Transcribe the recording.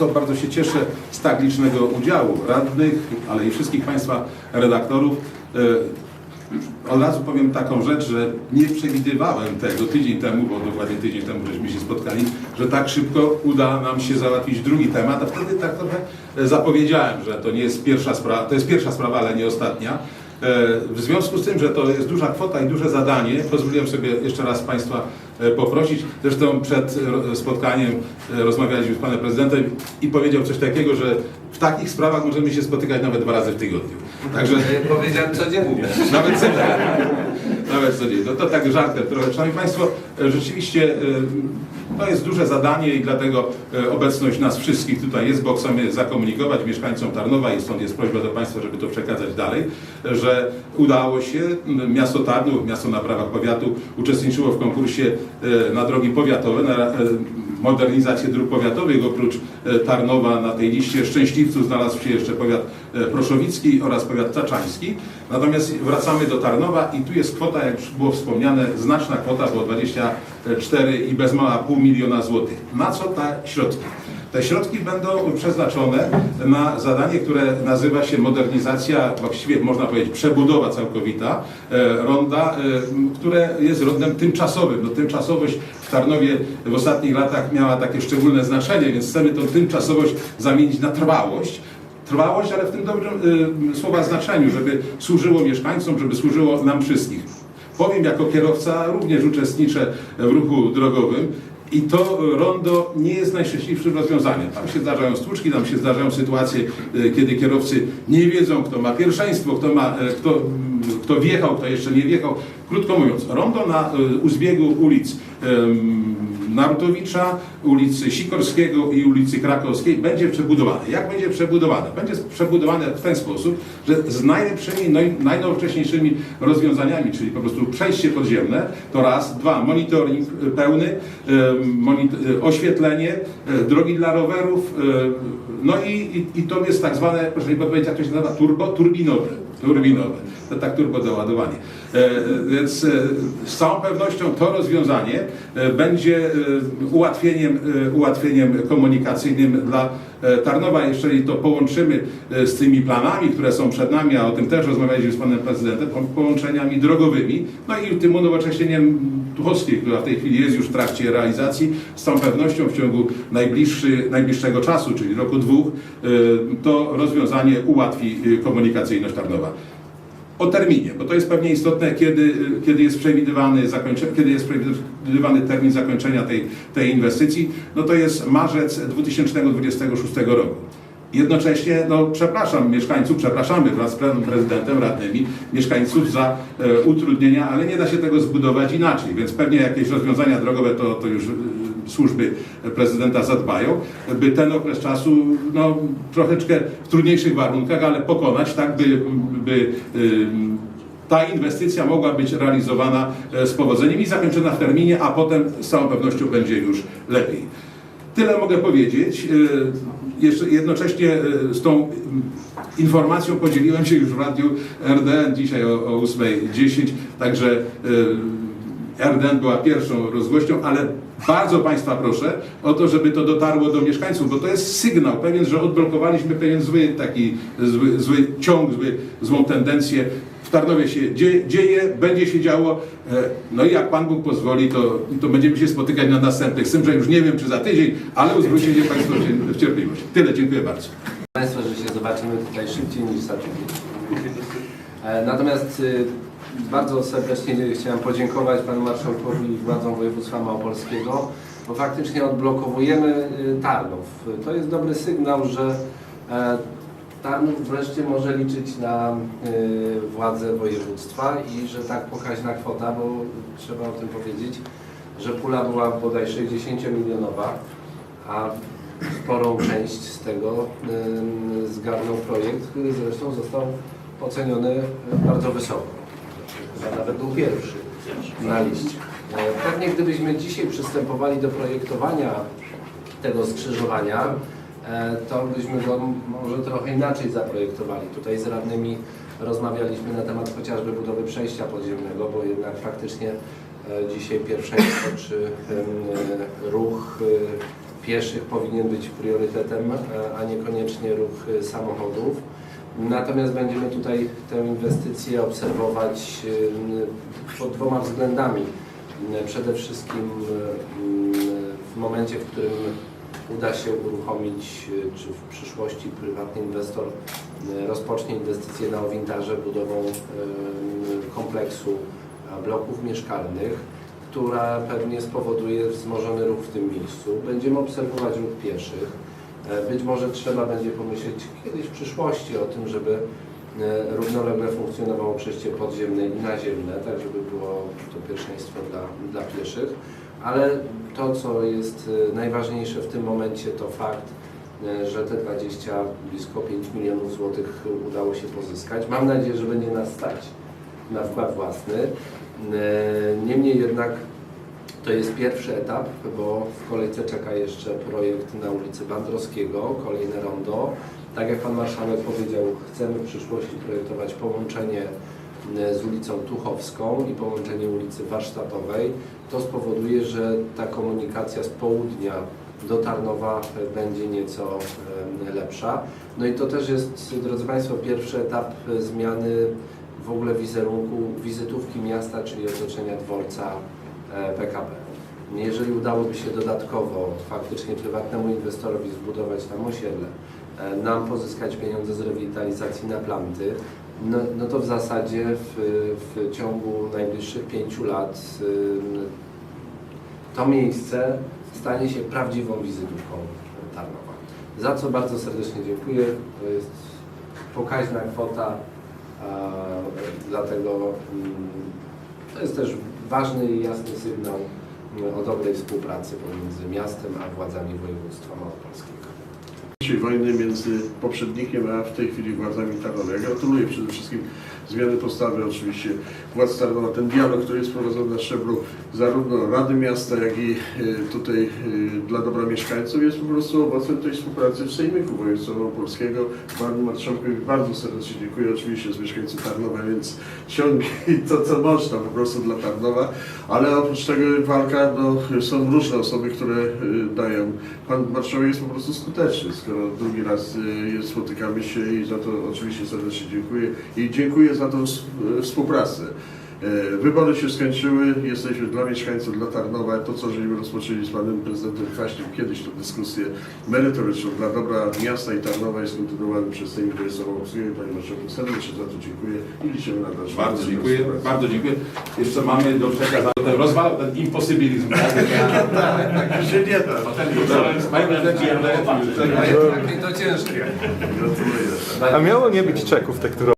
To bardzo się cieszę z tak licznego udziału radnych, ale i wszystkich Państwa redaktorów. E, Od razu powiem taką rzecz, że nie przewidywałem tego tydzień temu, bo dokładnie tydzień temu żeśmy się spotkali, że tak szybko uda nam się załatwić drugi temat, a wtedy tak trochę e, zapowiedziałem, że to nie jest pierwsza sprawa, to jest pierwsza sprawa, ale nie ostatnia. E, W związku z tym, że to jest duża kwota i duże zadanie, pozwoliłem sobie jeszcze raz Państwa e, poprosić. Zresztą przed ro- spotkaniem e, rozmawialiśmy z Panem Prezydentem i powiedział coś takiego, że w takich sprawach możemy się spotykać nawet dwa razy w tygodniu. Także E, Powiedziałem codziennie. nawet codziennie. No to tak żartem trochę. Szanowni Państwo, e, rzeczywiście e, to jest duże zadanie i dlatego e, obecność nas wszystkich tutaj jest, bo chcemy zakomunikować mieszkańcom Tarnowa i stąd jest prośba do Państwa, żeby to przekazać dalej, że udało się, miasto Tarnów, miasto na prawach powiatu uczestniczyło w konkursie na drogi powiatowe, na modernizację dróg powiatowych. Oprócz e, Tarnowa na tej liście szczęśliwców znalazł się jeszcze powiat e, proszowicki oraz powiat taczański. Natomiast wracamy do Tarnowa i tu jest kwota, jak już było wspomniane, znaczna kwota, bo 24 i bez mała pół miliona złotych. Na co te środki? Te środki będą przeznaczone na zadanie, które nazywa się modernizacja, właściwie można powiedzieć przebudowa całkowita e, ronda, e, które jest rondem tymczasowym. No, tymczasowość w Tarnowie w ostatnich latach miała takie szczególne znaczenie, więc chcemy tą tymczasowość zamienić na trwałość. Trwałość, ale w tym dobrym y, słowa znaczeniu, żeby służyło mieszkańcom, żeby służyło nam wszystkich. Powiem, jako kierowca również uczestniczę w ruchu drogowym i to rondo nie jest najszczęśliwszym rozwiązaniem. Tam się zdarzają stłuczki, tam się zdarzają sytuacje, y, kiedy kierowcy nie wiedzą, kto ma pierwszeństwo, kto, ma, y, kto, kto wjechał, kto jeszcze nie wjechał. Krótko mówiąc, rondo na y, u zbiegu ulic Narutowicza, ulicy Sikorskiego i ulicy Krakowskiej będzie przebudowane. Jak będzie przebudowane? Będzie przebudowane w ten sposób, że z najlepszymi, najnowocześniejszymi rozwiązaniami, czyli po prostu przejście podziemne, to raz, dwa, monitoring pełny, y, oświetlenie, y, drogi dla rowerów, y, no i, i, i to jest tak zwane, proszę mi podpowiedzieć, jak to się nazywa, turbo, turbinowe. Turbinowe. To tak turbo doładowanie. E, więc e, z całą pewnością to rozwiązanie e, będzie e, ułatwieniem, e, ułatwieniem komunikacyjnym dla e, Tarnowa. Jeżeli to połączymy e, z tymi planami, które są przed nami, a o tym też rozmawialiśmy z panem prezydentem, po- połączeniami drogowymi, no i tym unowocześnieniem Tuchowskiej, która w tej chwili jest już w trakcie realizacji, z całą pewnością w ciągu najbliższego czasu, czyli roku dwóch, e, to rozwiązanie ułatwi komunikacyjność Tarnowa. O terminie, bo to jest pewnie istotne, kiedy, kiedy, jest, przewidywany zakończe, kiedy jest przewidywany termin zakończenia tej, tej inwestycji, no to jest marzec 2026 roku. Jednocześnie, no przepraszam mieszkańców, przepraszamy wraz z prezydentem, radnymi, mieszkańców za e, utrudnienia, ale nie da się tego zbudować inaczej, więc pewnie jakieś rozwiązania drogowe to, to już służby prezydenta zadbają, by ten okres czasu no, troszeczkę w trudniejszych warunkach, ale pokonać, tak by, by ym, ta inwestycja mogła być realizowana e, z powodzeniem i zakończona w terminie, a potem z całą pewnością będzie już lepiej. Tyle mogę powiedzieć. E, Jeszcze jednocześnie e, z tą informacją podzieliłem się już w radiu RDN dzisiaj o, o 8.10, także RDN była pierwszą rozgłośnią, ale bardzo Państwa proszę o to, żeby to dotarło do mieszkańców, bo to jest sygnał pewien, że odblokowaliśmy pewien zły taki zły, zły ciąg, zły, złą tendencję. W Tarnowie się dzie- dzieje, będzie się działo, e, no i jak Pan Bóg pozwoli, to, to będziemy się spotykać na następnych. Z tym, że już nie wiem, czy za tydzień, ale uzbrójcie się Państwo w- w cierpliwość. Tyle, dziękuję bardzo. Państwo, że się zobaczymy tutaj szybciej niż za tydzień. E, Natomiast y, bardzo serdecznie chciałem podziękować Panu Marszałkowi i władzom województwa małopolskiego, bo faktycznie odblokowujemy y, Tarnów. To jest dobry sygnał, że e, Tarnów wreszcie może liczyć na y, władze województwa i że tak pokaźna kwota, bo trzeba o tym powiedzieć, że pula była bodaj 60-milionowa, a sporą część z tego zgarnął projekt, który zresztą został oceniony y, bardzo wysoko. Nawet był pierwszy na liście. E, Pewnie gdybyśmy dzisiaj przystępowali do projektowania tego skrzyżowania, e, to byśmy go może trochę inaczej zaprojektowali. Tutaj z radnymi rozmawialiśmy na temat chociażby budowy przejścia podziemnego, bo jednak faktycznie e, dzisiaj pierwszeństwo czy ruch pieszych powinien być priorytetem, a niekoniecznie ruch samochodów. Natomiast będziemy tutaj tę inwestycję obserwować e, pod dwoma względami. Przede wszystkim e, w momencie, w którym uda się uruchomić, e, czy w przyszłości prywatny inwestor rozpocznie inwestycje na owintarze budową kompleksu bloków mieszkalnych, która pewnie spowoduje wzmożony ruch w tym miejscu. Będziemy obserwować ruch pieszych. E, Być może trzeba będzie pomyśleć kiedyś w przyszłości o tym, żeby e, równolegle funkcjonowało przejście podziemne i naziemne, tak żeby było to pierwszeństwo dla, dla pieszych. Ale to, co jest e, najważniejsze w tym momencie, to fakt, że te 20, blisko 5 milionów złotych udało się pozyskać. Mam nadzieję, że będzie nas stać na wkład własny. Niemniej jednak to jest pierwszy etap, bo w kolejce czeka jeszcze projekt na ulicy Bandrowskiego, kolejne rondo. Tak jak Pan Marszałek powiedział, chcemy w przyszłości projektować połączenie e, z ulicą Tuchowską i połączenie ulicy Warsztatowej. To spowoduje, że ta komunikacja z południa do Tarnowa e, będzie nieco e, lepsza. No i to też jest, drodzy Państwo, pierwszy etap zmiany w ogóle wizerunku, wizytówki miasta, czyli otoczenia dworca e, PKP. Jeżeli udałoby się dodatkowo faktycznie prywatnemu inwestorowi zbudować tam osiedle, e, nam pozyskać pieniądze z rewitalizacji na planty, no, no to w zasadzie w, w ciągu najbliższych pięciu lat ym, to miejsce stanie się prawdziwą wizytówką Tarnowa. Za co bardzo serdecznie dziękuję. To jest pokaźna kwota, dlatego mm, to jest też ważny i jasny sygnał mm, o dobrej współpracy pomiędzy miastem a władzami województwa małopolskiego. Dzisiaj wojny między poprzednikiem a w tej chwili władzami Tarnowa. Ja gratuluję przede wszystkim zmiany postawy oczywiście władz Tarnowa. Ten dialog, który jest prowadzony na szczeblu zarówno Rady Miasta, jak i e, tutaj e, dla dobra mieszkańców jest po prostu owocem tej współpracy w Sejmiku Województwa Małopolskiego. Panu Marszałkowi bardzo serdecznie dziękuję. Oczywiście z mieszkańców Tarnowa, więc ciągnij to, co można po prostu dla Tarnowa. Ale oprócz tego walka, no, są różne osoby, które e, dają. Pan Marszałek jest po prostu skuteczny, skoro drugi raz jest, spotykamy się i za to oczywiście serdecznie dziękuję. I dziękuję za tą współpracę. E, Wybory się skończyły, jesteśmy dla mieszkańców, dla Tarnowa. To, co żeśmy rozpoczęli z panem prezydentem Kwaśnym kiedyś, tę dyskusję merytoryczną dla dobra miasta i Tarnowa jest kontynuowany przez Sejm Województwa Małopolskiego. Panie Marszałku, serdecznie za to dziękuję i liczymy na dalszą Bardzo dziękuję, bardzo dziękuję. Jeszcze mamy do przekazania, ten rozwal, ten imposybilizm. tak? Tak się nie da. Panie prezydencie, I to ciężkie. Gratuluję. A miało nie być czeków tekturowych.